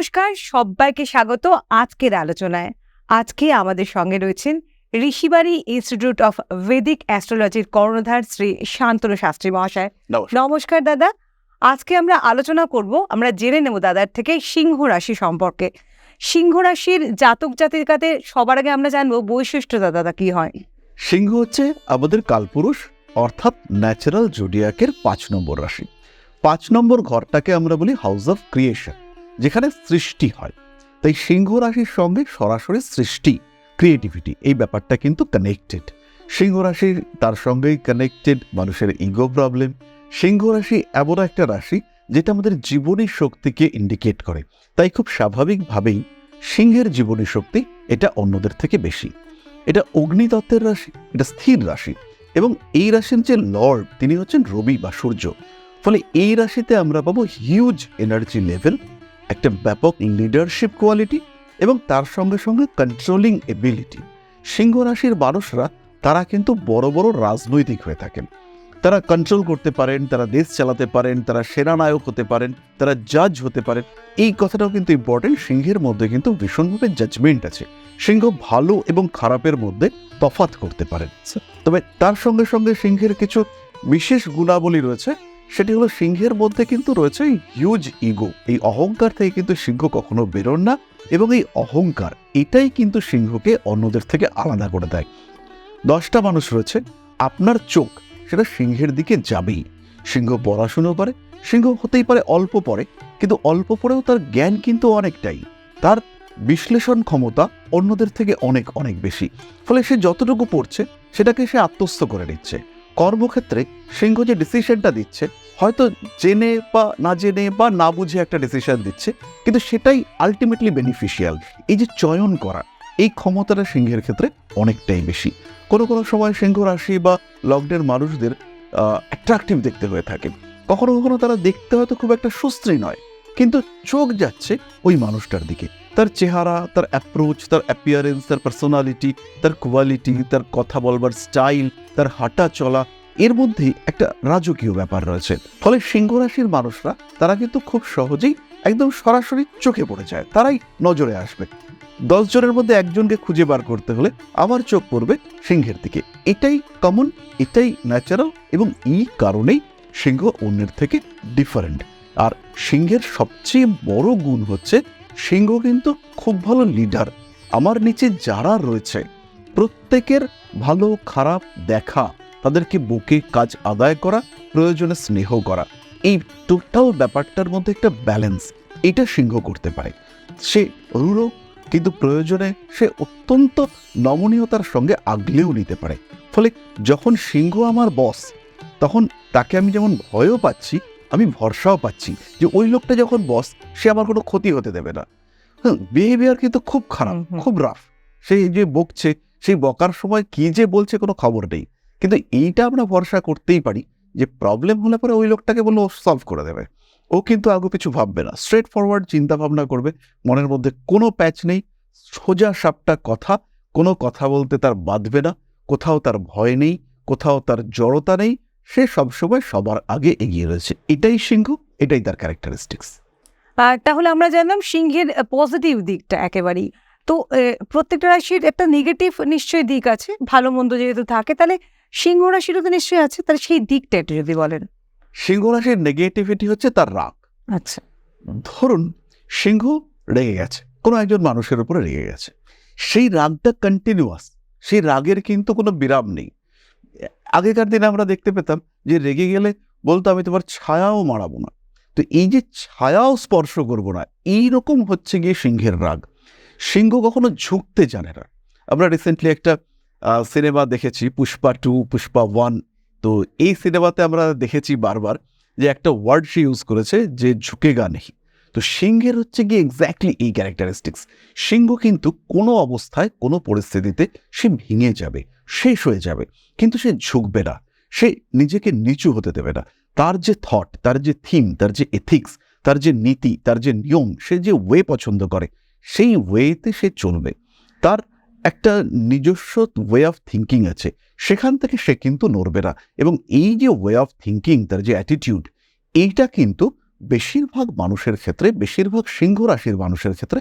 নমস্কার সবাইকে স্বাগত আজকের আলোচনায়। আজকে আমাদের সঙ্গে রয়েছেন ঋষিবাড়ি ইনস্টিটিউট অফ ভেদিক অ্যাস্ট্রোলজির কর্ণধার শ্রী শান্তনু শাস্ত্রী মহাশয়। নমস্কার। নমস্কার দাদা। আজকে আমরা আলোচনা করব আমরা জেনে নেব দাদার থেকে সিংহ রাশি সম্পর্কে। সিংহ রাশির জাতক জাতিকাদের সবার আগে আমরা জানব বৈশিষ্ট্যতা দাদা কি হয়? সিংহ হচ্ছে আমাদের কালপুরুষ অর্থাৎ ন্যাচারাল জোডিয়াকের পাঁচ নম্বর রাশি। পাঁচ নম্বর ঘরটাকে আমরা বলি হাউস অফ ক্রিয়েশন যেখানে সৃষ্টি হয়। তাই সিংহ রাশির সঙ্গে সরাসরি সৃষ্টি ক্রিয়েটিভিটি এই ব্যাপারটা কিন্তু কানেক্টেড সিংহ রাশির তার সঙ্গেই কানেক্টেড মানুষের ইগো প্রবলেম সিংহ রাশি এমন একটা রাশি যেটা আমাদের জীবনী শক্তিকে ইন্ডিকেট করে। তাই খুব স্বাভাবিকভাবেই সিংহের জীবনী শক্তি এটা অন্যদের থেকে বেশি। এটা অগ্নিতত্ত্বের রাশি, এটা স্থির রাশি এবং এই রাশির যে লর্ড, তিনি হচ্ছেন রবি বা সূর্য। ফলে এই রাশিতে আমরা পাবো হিউজ এনার্জি লেভেল একটা ব্যাপক লিডারশিপ কোয়ালিটি এবং তার সঙ্গে সঙ্গে কন্ট্রোলিং এবিলিটি সিংহ রাশির মানুষরা তারা কিন্তু বড় বড় রাজনৈতিক হয়ে থাকেন। তারা কন্ট্রোল করতে পারেন তারা দেশ চালাতে পারেন তারা সেনানায়ক হতে পারেন তারা জাজ হতে পারেন। এই কথাটাও কিন্তু ইম্পর্টেন্ট সিংহের মধ্যে কিন্তু ভীষণভাবে জাজমেন্ট আছে। সিংহ ভালো এবং খারাপের মধ্যে তফাৎ করতে পারেন। তবে তার সঙ্গে সঙ্গে সিংহের কিছু বিশেষ গুণাবলী রয়েছে সেটি হলো সিংহের মধ্যে কিন্তু রয়েছে হিউজ ইগো এই অহংকার থেকে কিন্তু সিংহ কখনো বেরোন না এবং এই অহংকার, এটাই কিন্তু সিংহকে অন্যদের থেকে আলাদা করে দেয়। দশটা মানুষ রয়েছে, আপনার চোখ, সেটা সিংহের দিকে যাবেই। সিংহ পড়াশুনো করে, সিংহ হতেই পারে অল্প পড়ে, কিন্তু অল্প পরেও তার জ্ঞান কিন্তু অনেকটাই। তার বিশ্লেষণ ক্ষমতা অন্যদের থেকে অনেক অনেক বেশি। ফলে সে যতটুকু পড়ছে, সেটাকে সে আত্মস্থ করে নিচ্ছে। কর্মক্ষেত্রে সিংহ যে ডিসিশনটা দিচ্ছে, হয়তো জেনে বা না জেনে বা না বুঝে একটা ডিসিশন দিচ্ছে, কিন্তু সেটাই আলটিমেটলি বেনিফিশিয়াল এই যে চয়ন করা, এই ক্ষমতাটা সিংহের ক্ষেত্রে অনেকটাই বেশি। কোনো কোনো সময় সিংহ রাশি বা লগ্নের মানুষদের অ্যাট্রাকটিভ দেখতে হয়ে থাকে। কখনো কখনো তারা দেখতে হয়তো খুব একটা সুশ্রী নয়, কিন্তু চোখ যাচ্ছে ওই মানুষটার দিকে। তার চেহারা, তার অ্যাপ্রোচ তার অ্যাপিয়ারেন্স তার পার্সোনালিটি তার কোয়ালিটি তার কথা বলবার স্টাইল তার হাঁটা চলা, এর মধ্যে একটা রাজকীয় ব্যাপার রয়েছে। ফলে সিংহ রাশির মানুষরা, তারা কিন্তু খুব সহজেই একদম সরাসরি চোখে পড়ে যায়, তারাই নজরে আসবে। দশ জনের মধ্যে একজনকে খুঁজে বার করতে হলে আমার চোখ পড়বে সিংহের দিকে। এটাই কমন এটাই ন্যাচারাল এবং এই কারণেই সিংহ অন্যের থেকে ডিফারেন্ট আর সিংহের সবচেয়ে বড় গুণ হচ্ছে সিংহ কিন্তু খুব ভালো লিডার আমার নিচে যারা রয়েছে, প্রত্যেকের ভালো খারাপ দেখা, তাদেরকে বুকে কাজ আদায় করা, প্রয়োজনে স্নেহ করা। এই টোটাল ব্যাপারটার মধ্যে একটা ব্যালেন্স এটা সিংহ করতে পারে। সে রূঢ় কিন্তু প্রয়োজনে সে অত্যন্ত নমনীয়তার সঙ্গে আগলেও নিতে পারে। ফলে যখন সিংহ আমার বস তখন তাকে আমি যেমন ভয়ও পাচ্ছি আমি ভরসাও পাচ্ছি যে ওই লোকটা যখন বস সে আমার কোনো ক্ষতি হতে দেবে না। হ্যাঁ বিহেভিয়ার কিন্তু খুব খারাপ। খুব রাফ সেই যে বকছে সেই বকার সময় কি যে বলছে কোনো খবর নেই। কিন্তু এইটা আমরা ভরসা করতেই পারি যে প্রবলেম হলে পরে ওই লোকটাকে বলল সলভ করে দেবে। ও কিন্তু আগে কিছু ভাববে না। স্ট্রেট ফরওয়ার্ড চিন্তা ভাবনা করবে। মনের মধ্যে কোনো প্যাচ নেই। সোজা সাপটা কথা কোনো কথা বলতে তার বাঁধবে না। কোথাও তার ভয় নেই কোথাও তার জড়তা নেই। সে সবসময় সবার আগে এগিয়ে রয়েছে। এটাই সিংহ এটাই তার ক্যারেক্টারিস্টিক্স তাহলে আমরা জানলাম সিংহের পজিটিভ দিকটা একেবারেই। তো প্রত্যেকটা রাশির একটা নেগেটিভ নিশ্চয়ই দিক আছে ভালো মন্দ যেহেতু থাকে তাহলে সিংহ রাশিরও তো নিশ্চয়ই আছে তাহলে সেই দিকটা একটু যদি বলেন। সিংহ রাশির নেগেটিভিটি হচ্ছে তার রাগ। আচ্ছা। ধরুন সিংহ রেগে গেছে কোনো একজন মানুষের উপরে রেগে গেছে। সেই রাগটা কন্টিনিউয়াস সেই রাগের কিন্তু কোনো বিরাম নেই। আগেকার দিনে আমরা দেখতে পেতাম যে রেগে গেলে বলতো, আমি তোমার ছায়াও মারাবো না। তো এই যে ছায়াও স্পর্শ করব না, এই রকম হচ্ছে গিয়ে সিংহের রাগ। সিংহ কখনো ঝুঁকতে জানে না। আমরা রিসেন্টলি একটা সিনেমা দেখেছি, পুষ্পা টু পুষ্পা ওয়ান তো এই সিনেমাতে আমরা দেখেছি বারবার যে একটা ওয়ার্ড সে ইউজ করেছে যে ঝুঁকে গা নেই। তো সিংহের হচ্ছে গিয়ে এক্স্যাক্টলি এই ক্যারেক্টারিস্টিক্স সিংহ কিন্তু কোনো অবস্থায়, কোনো পরিস্থিতিতে সে ভেঙে যাবে, শেষ হয়ে যাবে, কিন্তু সে ঝুঁকবে না, সে নিজেকে নিচু হতে দেবে না। তার যে থট তার যে থিম তার যে এথিক্স তার যে নীতি, তার যে নিয়ম, সে যে ওয়ে পছন্দ করে, সেই ওয়েতে সে চলবে। তার একটা নিজস্ব ওয়ে অফ থিঙ্কিং আছে, সেখান থেকে সে কিন্তু নড়বে না। এবং এই যে ওয়ে অফ থিঙ্কিং তার যে অ্যাটিটিউড এইটা কিন্তু বেশিরভাগ মানুষের ক্ষেত্রে, বেশিরভাগ সিংহ রাশির মানুষের ক্ষেত্রে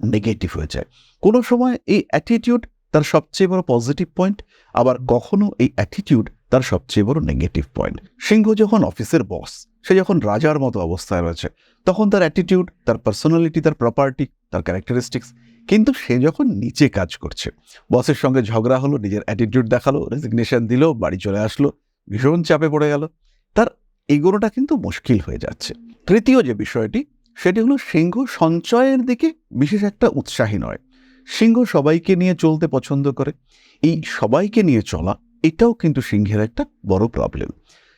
নেগেটিভ হয়ে যায়। কোনো সময় এই অ্যাটিটিউড তার সবচেয়ে বড় পজিটিভ পয়েন্ট আবার কখনো এই অ্যাটিটিউড তার সবচেয়ে বড় নেগেটিভ পয়েন্ট সিংহ যখন অফিসের বস সে যখন রাজার মতো অবস্থায় রয়েছে, তখন তার অ্যাটিটিউড তার পার্সোনালিটি তার প্রপার্টি তার ক্যারেক্টারিস্টিক্স কিন্তু সে যখন নিচে কাজ করছে বসের সঙ্গে ঝগড়া হলো, নিজের অ্যাটিটিউড দেখাল রেজিগনেশন দিল, বাড়ি চলে আসলো, ভীষণ চাপে পড়ে গেল, তার এগোনোটা কিন্তু মুশকিল হয়ে যাচ্ছে। তৃতীয় যে বিষয়টি, সেটি হলো সিংহ সঞ্চয়ের দিকে বিশেষ একটা উৎসাহী নয়। সিংহ সবাইকে নিয়ে চলতে পছন্দ করে। এই সবাইকে নিয়ে চলা, এটাও কিন্তু সিংহের একটা বড় প্রবলেম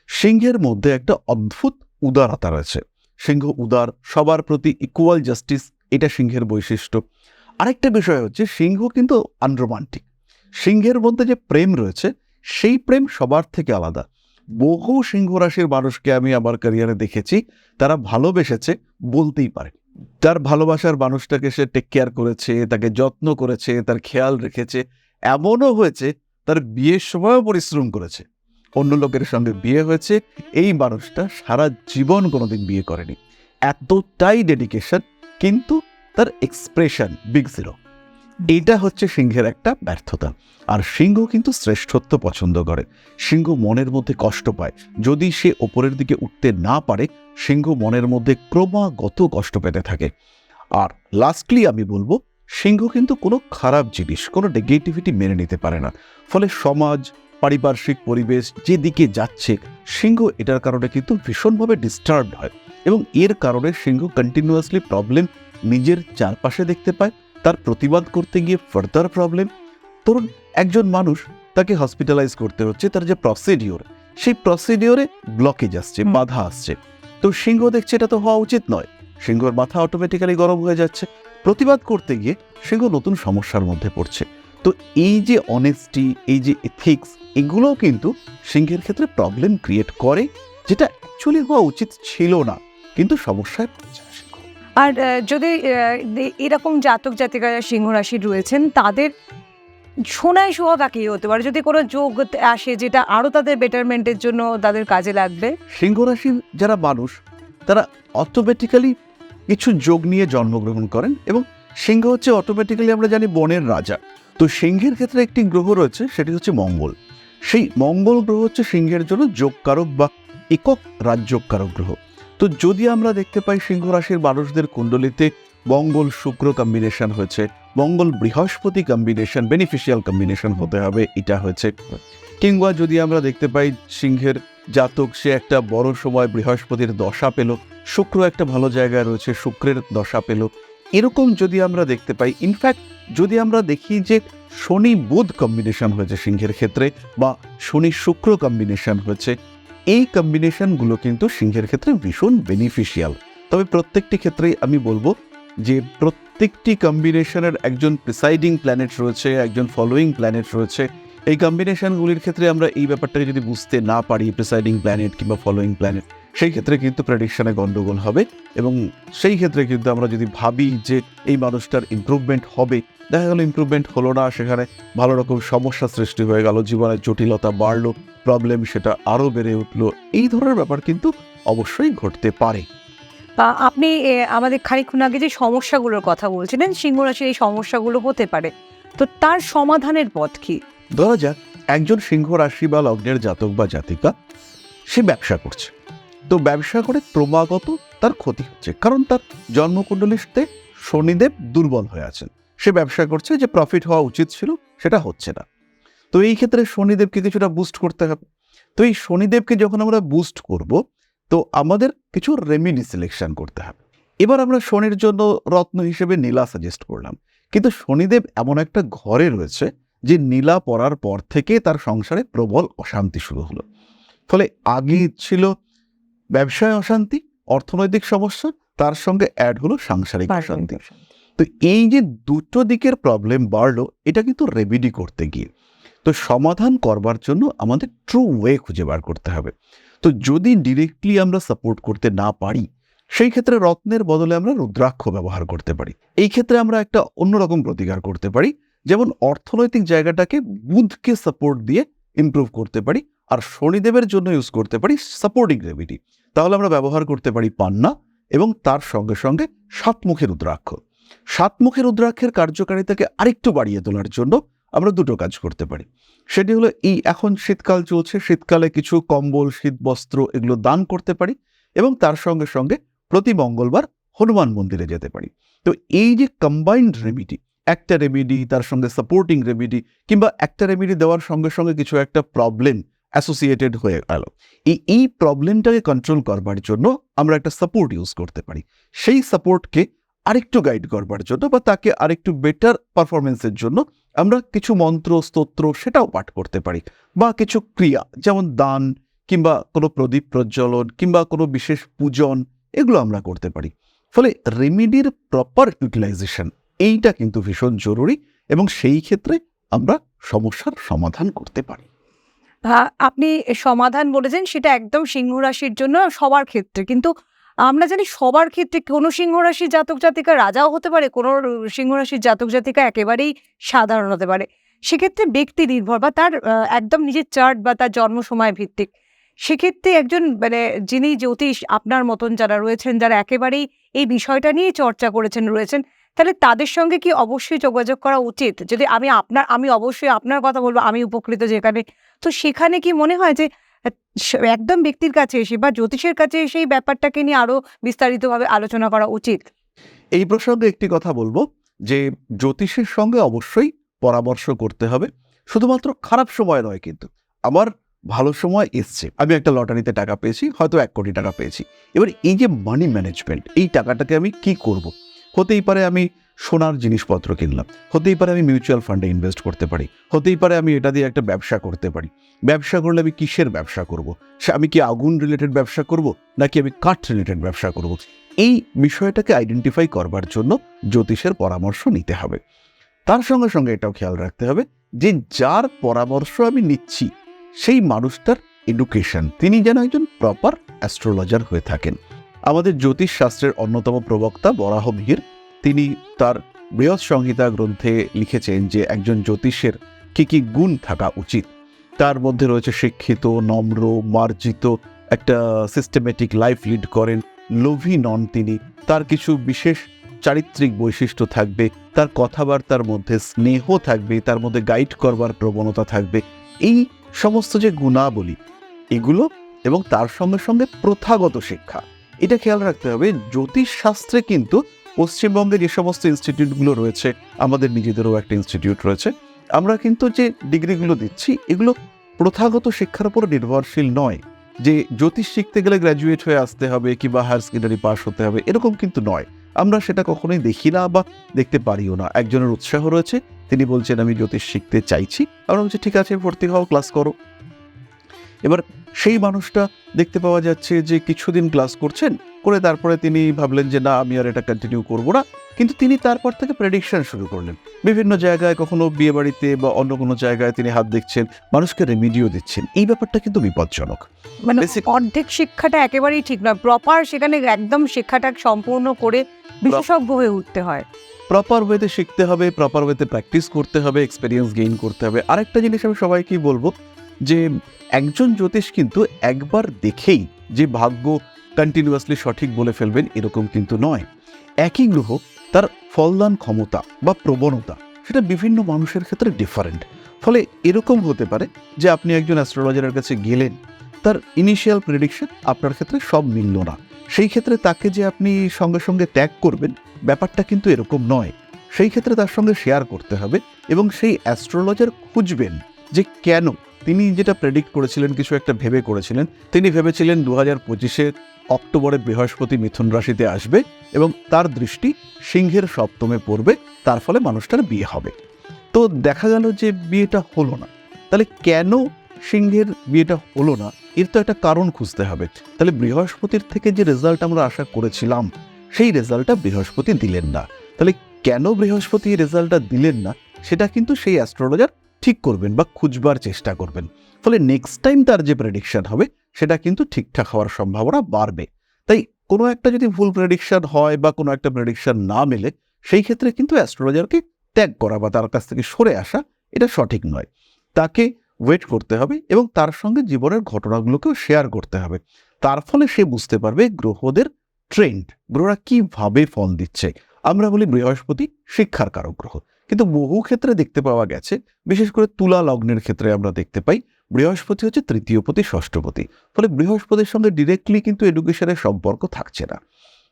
সিংহের মধ্যে একটা অদ্ভুত উদারতা রয়েছে। সিংহ উদার, সবার প্রতি ইকুয়াল জাস্টিস এটা সিংহের বৈশিষ্ট্য। আরেকটা বিষয় হচ্ছে, সিংহ কিন্তু আনরোমান্টিক সিংহের মধ্যে যে প্রেম রয়েছে, সেই প্রেম সবার থেকে আলাদা। বহু সিংহ রাশির মানুষকে আমি আমার ক্যারিয়ারে দেখেছি, তারা ভালোবেসেছে বলতেই পারে। তার ভালোবাসার মানুষটাকে সে টেক কেয়ার করেছে, তাকে যত্ন করেছে, তার খেয়াল রেখেছে, এমনও হয়েছে তার বিয়ের সময়ও পরিশ্রম করেছে। অন্য লোকের সঙ্গে বিয়ে হয়েছে, এই মানুষটা সারা জীবন কোনোদিন বিয়ে করেনি। এতটাই ডেডিকেশন কিন্তু তার এক্সপ্রেশন বিগ জিরো এইটা হচ্ছে সিংহের একটা ব্যর্থতা। আর সিংহ কিন্তু শ্রেষ্ঠত্ব পছন্দ করে। সিংহ মনের মধ্যে কষ্ট পায়। যদি সে ওপরের দিকে উঠতে না পারে, সিংহ মনের মধ্যে ক্রমাগত কষ্ট পেতে থাকে। আর লাস্টলি আমি বলব, সিংহ কিন্তু কোনো খারাপ জিনিস, কোনো নেগেটিভিটি মেনে নিতে পারে না। ফলে সমাজ, পারিপার্শ্বিক পরিবেশ যেদিকে যাচ্ছে, সিংহ এটার কারণে কিন্তু ভীষণভাবে ডিস্টার্বড হয়। এবং এর কারণে সিংহ কন্টিনিউয়াসলি প্রবলেম নিজের চারপাশে দেখতে পায়। তার প্রতিবাদ করতে গিয়ে ফার্দার প্রবলেম ধরুন একজন মানুষ তাকে হসপিটালাইজ করতে হচ্ছে তার যে প্রসিডিওর সেই প্রসিডিওরে ব্লকেজ আসছে বাধা আসছে। তো সিংহ দেখছে এটা তো হওয়া উচিত নয়। সিংহর মাথা অটোমেটিক্যালি গরম হয়ে যাচ্ছে। প্রতিবাদ করতে গিয়ে সিংহ নতুন সমস্যার মধ্যে পড়ছে। তো এই যে অনেস্টি এই যে এথিক্স এগুলোও কিন্তু সিংহের ক্ষেত্রে প্রবলেম ক্রিয়েট করে যেটা অ্যাকচুয়ালি হওয়া উচিত ছিল না। কিন্তু সমস্যায় পড়ে যায় সিংহ আর যদি এরকম জাতক জাতিকারা সিংহ রাশির রয়েছেন, তাদের সোনায় সোহাগা কি হতে পারে। যদি কোনো যোগ আসে যেটা আরও তাদের বেটারমেন্টের জন্য তাদের কাজে লাগবে। সিংহ রাশির যারা মানুষ, তারা অটোমেটিক্যালি কিছু যোগ নিয়ে জন্মগ্রহণ করেন এবং সিংহ হচ্ছে অটোমেটিক্যালি আমরা জানি বনের রাজা। তো সিংহের ক্ষেত্রে একটি গ্রহ রয়েছে, সেটি হচ্ছে মঙ্গল। সেই মঙ্গল গ্রহ হচ্ছে সিংহের জন্য যোগকারক বা একক রাজ্যকারক গ্রহ। তো যদি আমরা দেখতে পাই সিংহ রাশির মানুষদের কুণ্ডলিতে মঙ্গল শুক্র কম্বিনেশন হয়েছে, মঙ্গল বৃহস্পতি কম্বিনেশন বেনিফিশিয়াল কম্বিনেশন হতে হবে, এটা হয়েছে। কিংবা যদি আমরা দেখতে পাই সিংহের জাতক, সে একটা বড় সময় বৃহস্পতির দশা পেল, শুক্র একটা ভালো জায়গায় রয়েছে, শুক্রের দশা পেল। এরকম যদি আমরা দেখতে পাই ইনফ্যাক্ট যদি আমরা দেখি যে শনি বুধ কম্বিনেশন হয়েছে সিংহের ক্ষেত্রে বা শনি শুক্র কম্বিনেশন হয়েছে এই কম্বিনেশনগুলো কিন্তু সিংহের ক্ষেত্রে ভীষণ বেনিফিশিয়াল তবে প্রত্যেকটি ক্ষেত্রেই আমি বলব যে প্রত্যেকটি কম্বিনেশনের একজন প্রিসাইডিং প্ল্যানেট রয়েছে, একজন ফলোয়িং প্ল্যানেট রয়েছে। এই কম্বিনেশনগুলির ক্ষেত্রে আমরা এই ব্যাপারটাকে যদি বুঝতে না পারি প্রিসাইডিং প্ল্যানেট কিংবা ফলোয়িং প্ল্যানেট সেই ক্ষেত্রে কিন্তু প্রেডিকশনে গণ্ডগোল হবে এবং সেই ক্ষেত্রে কিন্তু আমরা যদি ভাবি যে এই মানুষটার ইমপ্রুভমেন্ট হবে দেখা গেল ইমপ্রুভমেন্ট হলো না সেখানে ভালো রকম সমস্যা সৃষ্টি হয়ে গেল জীবনের জটিলতা বাড়লো প্রবলেম সেটা আরও বেড়ে উঠল। এই ধরনের ব্যাপার কিন্তু অবশ্যই ঘটতে পারে। আপনি আমাদের খানিক্ষণ আগে যে সমস্যাগুলোর কথা বলছিলেন সিংহ রাশির এই সমস্যাগুলো হতে পারে। তো তার সমাধানের পথ কি? ধরা যাক একজন সিংহ রাশি বা লগ্নের জাতক বা জাতিকা সে ব্যবসা করছে। তো ব্যবসা করে ক্রমাগত তার ক্ষতি হচ্ছে কারণ তার জন্মকুণ্ডলিতে শনিদেব দুর্বল হয়ে আছেন। সে ব্যবসা করছে যে প্রফিট হওয়া উচিত ছিল সেটা হচ্ছে না। তো এই ক্ষেত্রে শনিদেবকে কিছুটা বুস্ট করতে হবে। তো এই শনিদেবকে যখন আমরা বুস্ট করব তো আমাদের কিছু রেমিডি সিলেকশন করতে হবে। এবার আমরা শনির জন্য রত্ন হিসেবে নীলা সাজেস্ট করলাম। কিন্তু শনিদেব এমন একটা ঘরে রয়েছে যে নীলা পড়ার পর থেকে তার সংসারে প্রবল অশান্তি শুরু হলো। ফলে আগে ছিল ব্যবসায় অশান্তি অর্থনৈতিক সমস্যা তার সঙ্গে অ্যাড হলো সাংসারিক অশান্তি। তো এই যে দুটো দিকের প্রবলেম বাড়লো, এটা কিন্তু রেমেডি করতে গিয়ে। তো সমাধান করবার জন্য আমাদের ট্রু ওয়ে খুঁজে বার করতে হবে। তো যদি ডিরেক্টলি আমরা সাপোর্ট করতে না পারি, সেই ক্ষেত্রে রত্নের বদলে আমরা রুদ্রাক্ষ ব্যবহার করতে পারি। এই ক্ষেত্রে আমরা একটা অন্যরকম প্রতিকার করতে পারি, যেমন অর্থনৈতিক জায়গাটাকে বুধকে সাপোর্ট দিয়ে ইমপ্রুভ করতে পারি, আর শনিদেবের জন্য ইউজ করতে পারি সাপোর্টিং রেমেডি তাহলে আমরা ব্যবহার করতে পারি পান্না এবং তার সঙ্গে সঙ্গে সাতমুখী রুদ্রাক্ষ। সাতমুখী রুদ্রাক্ষের কার্যকারিতাকে আরেকটু বাড়িয়ে তোলার জন্য আমরা দুটো কাজ করতে পারি। সেটি হলো এই এখন শীতকাল চলছে, শীতকালে কিছু কম্বল শীত বস্ত্র এগুলো দান করতে পারি এবং তার সঙ্গে সঙ্গে প্রতি মঙ্গলবার হনুমান মন্দিরে যেতে পারি। তো এই যে কম্বাইন্ড রেমিডি একটা রেমিডি তার সঙ্গে সাপোর্টিং রেমিডি কিংবা একটা রেমিডি দেওয়ার সঙ্গে সঙ্গে কিছু একটা প্রবলেম অ্যাসোসিয়েটেড হয়ে গেল। এই এই প্রবলেমটাকে কন্ট্রোল করবার জন্য আমরা একটা সাপোর্ট ইউজ করতে পারি। সেই সাপোর্টকে আরেকটু গাইড করবার জন্য বা তাকে আরেকটু বেটার পারফরমেন্সের জন্য আমরা কিছু মন্ত্র, স্তোত্র সেটাও পাঠ করতে পারি। বা কিছু ক্রিয়া, যেমন দান কিংবা কোনো প্রদীপ প্রজ্বলন কিংবা কোনো বিশেষ পূজন, এগুলো আমরা করতে পারি। ফলে রেমিডির প্রপার ইউটিলাইজেশন এইটা কিন্তু ভীষণ জরুরি এবং সেই ক্ষেত্রে আমরা সমস্যার সমাধান করতে পারি। আপনি সমাধান বলেছেন, সেটা একদম সিংহ রাশির জন্য সবার ক্ষেত্রে। কিন্তু আমরা জানি সবার ক্ষেত্রে কোনো সিংহ রাশির জাতক জাতিকা রাজাও হতে পারে, কোনো সিংহ রাশির জাতক জাতিকা একেবারেই সাধারণ হতে পারে। সেক্ষেত্রে ব্যক্তি নির্ভর বা তার একদম নিজের চার্ট বা তার জন্ম সময় ভিত্তিক। সেক্ষেত্রে একজন মানে যিনি জ্যোতিষ আপনার মতন যারা রয়েছেন, যারা একেবারেই এই বিষয়টা নিয়ে চর্চা করেছেন, রয়েছেন, তাহলে তাদের সঙ্গে কি অবশ্যই যোগাযোগ করা উচিত? যদি আমি আপনার, আমি অবশ্যই আপনার কথা বলব, আমি উপকৃত যেখানে। তো সেখানে কি মনে হয় যে একদম ব্যক্তির কাছে এসে বা জ্যোতিষের কাছে এসে এই ব্যাপারটাকে নিয়ে আরও বিস্তারিতভাবে আলোচনা করা উচিত। এই প্রসঙ্গে একটি কথা বলব যে জ্যোতিষের সঙ্গে অবশ্যই পরামর্শ করতে হবে। শুধুমাত্র খারাপ সময় নয় কিন্তু আমার ভালো সময় এসছে। আমি একটা লটারিতে টাকা পেয়েছি, হয়তো এক কোটি টাকা পেয়েছি। এবার এই যে মানি ম্যানেজমেন্ট এই টাকাটাকে আমি কি করব? হতেই পারে আমি সোনার জিনিসপত্র কিনলাম। হতেই পারে আমি মিউচুয়াল ফান্ডে ইনভেস্ট করতে পারি। হতেই পারে আমি এটা দিয়ে একটা ব্যবসা করতে পারি। ব্যবসা করলে আমি কিসের ব্যবসা করব? সে আমি কি আগুন রিলেটেড ব্যবসা করব? নাকি আমি কাঠ রিলেটেড ব্যবসা করব? এই বিষয়টাকে আইডেন্টিফাই করবার জন্য জ্যোতিষের পরামর্শ নিতে হবে। তার সঙ্গে সঙ্গে এটাও খেয়াল রাখতে হবে যে যার পরামর্শ আমি নিচ্ছি, সেই মানুষটার এডুকেশন তিনি যেন একজন প্রপার অ্যাস্ট্রোলজার হয়ে থাকেন। আমাদের জ্যোতিষ শাস্ত্রের অন্যতম প্রবক্তা বরাহ তিনি তার বৃহৎ সংহিতা গ্রন্থে লিখেছেন যে একজন জ্যোতিষের কি কি গুণ থাকা উচিত। তার মধ্যে রয়েছে শিক্ষিত, নম্র, মার্জিত, একটা সিস্টেমেটিক লাইফ লিড করেন, লোভী নন তিনি। তার কিছু বিশেষ চারিত্রিক বৈশিষ্ট্য থাকবে, তার কথাবার্তার মধ্যে স্নেহ থাকবে, তার মধ্যে গাইড করবার প্রবণতা থাকবে। এই সমস্ত যে গুণাবলী, এগুলো এবং তার সঙ্গে সঙ্গে প্রথাগত শিক্ষা, এটা খেয়াল রাখতে হবে। জ্যোতিষ শাস্ত্রে কিন্তু পশ্চিমবঙ্গে যে সমস্ত ইনস্টিটিউটগুলো রয়েছে, আমাদের নিজেদেরও একটা ইনস্টিটিউট রয়েছে। আমরা কিন্তু যে ডিগ্রিগুলো দিচ্ছি, এগুলো প্রথাগত শিক্ষার উপর নির্ভরশীল নয়। যে জ্যোতিষ শিখতে গেলে গ্র্যাজুয়েট হয়ে আসতে হবে কিংবা হায়ার সেকেন্ডারি পাস হতে হবে, এরকম কিন্তু নয়। আমরা সেটা কখনোই দেখি না বা দেখতে পারিও না। একজনের উৎসাহ রয়েছে, তিনি বলছেন, আমি জ্যোতিষ শিখতে চাইছি। আমরা বলছি, ঠিক আছে, ভর্তি হও ক্লাস করো। এবার সেই মানুষটা দেখতে পাওয়া যাচ্ছে যে কিছুদিন ক্লাস করছেন করে তারপরে তিনি ভাবলেন যে না আমি আর এটা কন্টিনিউ করব না। কিন্তু তিনি তারপর থেকে প্রেডিকশন শুরু করলেন। বিভিন্ন জায়গায় কখনো বিয়ে বাড়িতে বা অন্য কোনো জায়গায় তিনি হাত দেখছেন মানুষকে রেমিডিও দিচ্ছেন। এই ব্যাপারটা কিন্তু বিপজ্জনক। মানে অর্ধেক শিক্ষাটা একেবারেই ঠিক নয়। প্রপার সেখানে একদম শিক্ষাটা সম্পূর্ণ করে বিশেষজ্ঞ হয়ে উঠতে হয়। প্রপার ওয়েতে শিখতে হবে প্রপার ওয়েতে প্র্যাকটিস করতে হবে এক্সপিরিয়েন্স গেইন করতে হবে। আরেকটা জিনিস আমি সবাইকেই বলব যে একজন জ্যোতিষ কিন্তু একবার দেখেই যে ভাগ্য কন্টিনিউয়াসলি সঠিক বলে ফেলবেন, এরকম কিন্তু নয়। একই গ্রহ তার ফলদান ক্ষমতা বা প্রবণতা সেটা বিভিন্ন মানুষের ক্ষেত্রে ডিফারেন্ট ফলে এরকম হতে পারে যে আপনি একজন অ্যাস্ট্রোলজারের কাছে গেলেন, তার ইনিশিয়াল প্রেডিকশন আপনার ক্ষেত্রে সব মিলল না। সেই ক্ষেত্রে তাকে যে আপনি সঙ্গে সঙ্গে ত্যাগ করবেন, ব্যাপারটা কিন্তু এরকম নয়। সেই ক্ষেত্রে তার সঙ্গে শেয়ার করতে হবে এবং সেই অ্যাস্ট্রোলজার খুঁজবেন যে কেন তিনি যেটা প্রেডিক্ট করেছিলেন, কিছু একটা ভেবে করেছিলেন, তিনি ভেবেছিলেন দু হাজার পঁচিশে অক্টোবরে বৃহস্পতি মিথুন রাশিতে আসবে এবং তার দৃষ্টি সিংহের সপ্তমে পড়বে, তার ফলে মানুষটার বিয়ে হবে। তো দেখা গেল যে বিয়েটা হলো না। তাহলে কেন সিংহের বিয়েটা হলো না? এর তো একটা কারণ খুঁজতে হবে। তাহলে বৃহস্পতির থেকে যে রেজাল্ট আমরা আশা করেছিলাম, সেই রেজাল্টটা বৃহস্পতি দিলেন না। তাহলে কেন বৃহস্পতি রেজাল্টটা দিলেন না? সেটা কিন্তু সেই অ্যাস্ট্রোলজার ঠিক করবেন বা খুঁজবার চেষ্টা করবেন। ফলে নেক্সট টাইম তার যে প্রেডিকশন হবে, সেটা কিন্তু ঠিকঠাক হওয়ার সম্ভাবনা বাড়বে। তাই কোনো একটা যদি ভুল প্রেডিকশন হয় বা কোনো একটা প্রেডিকশন না মেলে, সেই ক্ষেত্রে কিন্তু অ্যাস্ট্রোলজারকে ত্যাগ করা বা তার কাছ থেকে সরে আসা, এটা সঠিক নয়। তাকে ওয়েট করতে হবে এবং তার সঙ্গে জীবনের ঘটনাগুলোকেও শেয়ার করতে হবে। তার ফলে সে বুঝতে পারবে গ্রহদের ট্রেন্ড গ্রহরা কীভাবে ফল দিচ্ছে। আমরা বলি বৃহস্পতি শিক্ষার কারক গ্রহ। কিন্তু বহু ক্ষেত্রে দেখতে পাওয়া গেছে, বিশেষ করে তুলা লগ্নের ক্ষেত্রে আমরা দেখতে পাই, বৃহস্পতি হচ্ছে তৃতীয়পতি ষষ্ঠপতি ফলে বৃহস্পতির সঙ্গে ডিরেক্টলি কিন্তু এডুকেশনের সম্পর্ক থাকছে না।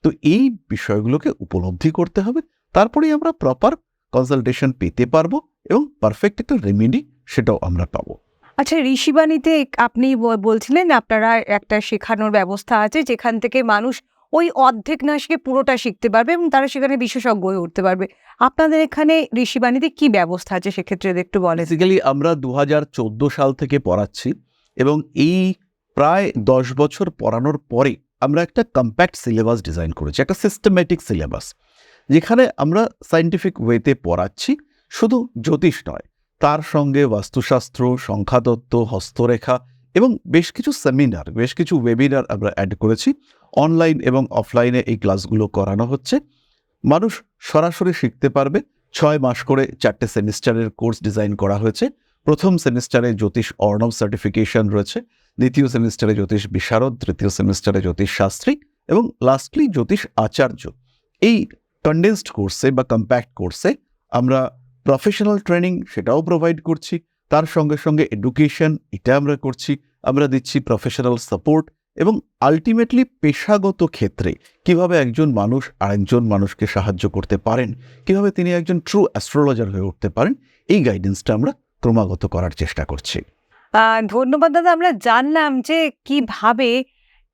তো এই বিষয়গুলোকে উপলব্ধি করতে হবে, তারপরেই আমরা প্রপার কনসালটেশন পেতে পারব এবং পারফেক্ট একটা রেমেডি সেটাও আমরা পাবো। আচ্ছা ঋষিবাণীতে আপনি বলছিলেন আপনারা একটা শেখানোর ব্যবস্থা আছে, যেখান থেকে মানুষ ওই অর্ধেক না শিখে পুরোটা শিখতে পারবে এবং তারা সেখানে বিশেষজ্ঞ হয়ে উঠতে পারবে। আপনাদের এখানে ঋষিবাণীতে কি ব্যবস্থা আছে সেক্ষেত্রে একটু বলেন? বেসিক্যালি আমরা দু হাজার চোদ্দ সাল থেকে পড়াচ্ছি এবং এই প্রায় দশ বছর পড়ানোর পরে আমরা একটা কম্প্যাক্ট সিলেবাস ডিজাইন করেছি, একটা সিস্টেমেটিক সিলেবাস যেখানে আমরা সায়েন্টিফিক ওয়েতে পড়াচ্ছি, শুধু জ্যোতিষ নয়, তার সঙ্গে বাস্তুশাস্ত্র, সংখ্যাতত্ত্ব, হস্তরেখা এবং বেশ কিছু সেমিনার বেশ কিছু ওয়েবিনার আমরা অ্যাড করেছি। অনলাইন এবং অফলাইনে এই ক্লাসগুলো করানো হচ্ছে। মানুষ সরাসরি শিখতে পারবে। ছয় মাস করে চারটে সেমিস্টারের কোর্স ডিজাইন করা হয়েছে। প্রথম সেমিস্টারে জ্যোতিষ অর্ণব সার্টিফিকেশন রয়েছে। দ্বিতীয় সেমিস্টারে জ্যোতিষ বিশারদ, তৃতীয় সেমিস্টারে জ্যোতিষ শাস্ত্রী এবং লাস্টলি জ্যোতিষ আচার্য। এই কন্ডেন্সড কোর্সে বা কম্প্যাক্ট কোর্সে আমরা প্রফেশনাল ট্রেনিং সেটাও প্রোভাইড করছি। তার সঙ্গে সঙ্গে এডুকেশন এটা আমরা করছি। আমরা দিচ্ছি প্রফেশনাল সাপোর্ট এবং আলটিমেটলি পেশাগত ক্ষেত্রে কীভাবে একজন মানুষ আরেকজন মানুষকে সাহায্য করতে পারেন, কীভাবে তিনি একজন ট্রু অ্যাস্ট্রোলজার হয়ে উঠতে পারেন, এই গাইডেন্সটা আমরা ক্রমাগত করার চেষ্টা করছি। ধন্যবাদ দাদা, আমরা জানলাম যে কীভাবে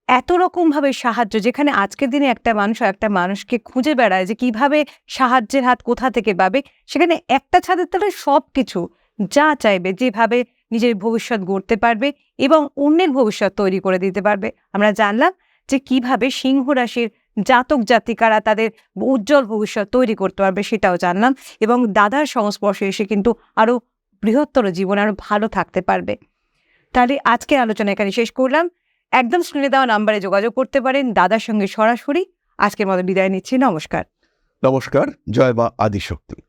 এত রকমভাবে সাহায্য, যেখানে আজকের দিনে একটা মানুষ একটা মানুষকে খুঁজে বেড়ায় যে কীভাবে সাহায্যের হাত কোথা থেকে পাবে, সেখানে একটা ছাদের তলায় সব কিছু যা চাইবে, যেভাবে নিজের ভবিষ্যৎ গড়তে পারবে এবং অন্যের ভবিষ্যৎ তৈরি করে দিতে পারবে। আমরা জানলাম যে কীভাবে সিংহ রাশির জাতক জাতিকারা তাদের উজ্জ্বল ভবিষ্যৎ তৈরি করতে পারবে সেটাও জানলাম এবং দাদার সংস্পর্শে এসে কিন্তু আরও বৃহত্তর জীবন আরও ভালো থাকতে পারবে। তাহলে আজকে আলোচনা এখানে শেষ করলাম। একদম স্ক্রিনে দেওয়া নাম্বারে যোগাযোগ করতে পারেন, দাদার সঙ্গে সরাসরি। আজকের মতো বিদায় নিচ্ছি, নমস্কার। নমস্কার, জয় মা আদিশক্তি।